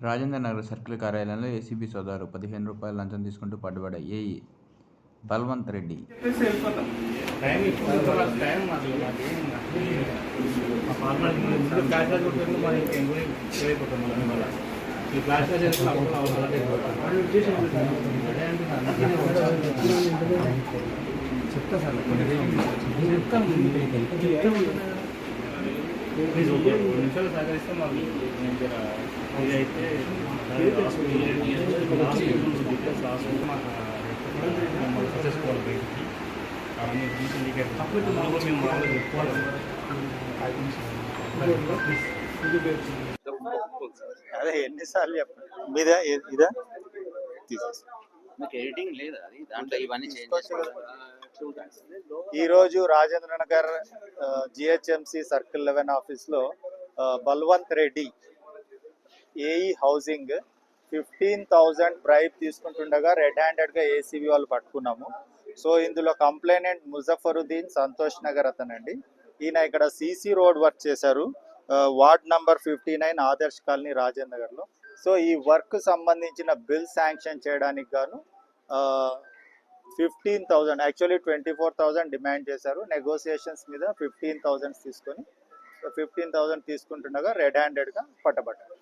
Rajendra Nagar circle కార్యాలయంలో ACB సోదారు పదిహేను రూపాయలు లంచం తీసుకుంటూ పట్టుబడ్డ ఏఈ బల్వంత్ రెడ్డి. చెప్తా సార్ చెప్తాం. రెండు నిమిషాలు సహకరిస్తే మాకు నేను జర ఇదైతే లాస్ట్ డీటెయిల్స్ లాస్ట్ మాకు సక్సెస్ఫుల్ బయటికి అవన్నీ తీసి ఇండికేట్ మామూలు మేము మామూలుగా చెప్పుకోవాలి అదే ఎన్నిసార్లు చెప్పండి మీద? ఇదా? ఎడిటింగ్ లేదా అది. దాంట్లో ఇవన్నీ చేంజ్ ఈ రోజు Rajendra Nagar GHMC circle eleven ఆఫీస్లో Balwant Reddy AE housing fifteen thousand bribe తీసుకుంటుండగా red హ్యాండెడ్గా ఏసీబీ వాళ్ళు పట్టుకున్నాము. సో ఇందులో కంప్లైనెంట్ ముజఫరుద్దీన్ సంతోష్ నగర్ అతనండి. ఈయన ఇక్కడ సీసీ రోడ్ వర్క్ చేశారు. Ward number fifty nine Adarsh colony Rajendra నగర్లో సో ఈ వర్క్ సంబంధించిన బిల్ శాంక్షన్ చేయడానికి గాను fifteen thousand actually twenty four thousand demand చేశారు. నెగోసియేషన్స్ మీద ఫిఫ్టీన్ థౌజండ్ తీసుకొని ఫిఫ్టీన్ థౌజండ్ తీసుకుంటుండగా రెడ్ హ్యాండెడ్గా పట్టబడ్డారు.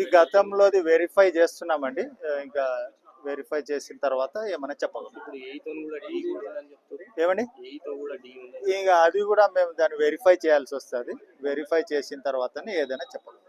ఈ గతంలోది వెరిఫై చేస్తున్నామండి. ఇంకా వెరిఫై చేసిన తర్వాత ఏమైనా చెప్పగలం. ఏమండి? ఇంకా అది కూడా మేము దాన్ని వెరిఫై చేయాల్సి వస్తుంది. వెరిఫై చేసిన తర్వాతనే ఏదైనా చెప్పగలం.